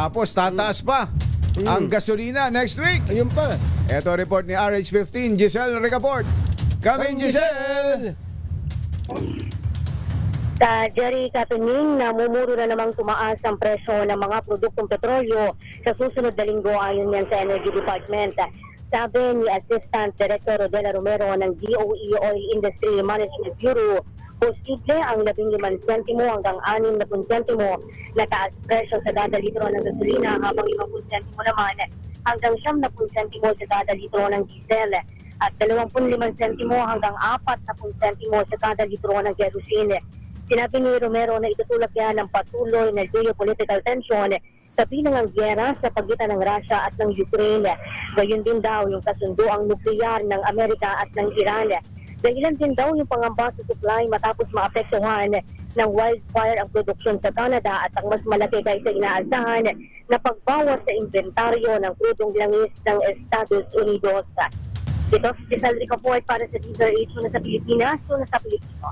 Tapos tataas pa ang gasolina next week. Ayun pa. Ito report ni RH15, Giselle Recaport. Kami, Giselle! Sa Jerry Katuning, namumuro na namang tumaas ang presyo ng mga produktong petrolyo sa susunod na linggo ayon yan sa Energy Department. Sabi ni Assistant Director Rodela Romero ng DOE Oil Industry Management Bureau, posible ang 15 sentimo hanggang 60 sentimo na taas presyo sa kada litro ng gasolina habang 50 sentimo naman hanggang 70 sentimo sa kada litro ng diesel at 25 sentimo hanggang 40 sentimo sa kada litro ng kerosene. Sinabi ni Romero na itutulak yan ng patuloy na geopolitical tension sa bilang gyera sa pagitan ng Russia at ng Ukraine. Gayun din daw yung kasunduang nuklear ng Amerika at ng Iran. Dahilan din daw yung pangamba sa supply matapos maapektuhan ng wildfire ang produksyon sa Canada at ang mas malaki kaysa inaasahan na pagbawas sa inventaryo ng krudong langis ng Estados Unidos. Ito Giselle Ricaport para sa Deezer H na sa Pilipinas, una sa Pilipino.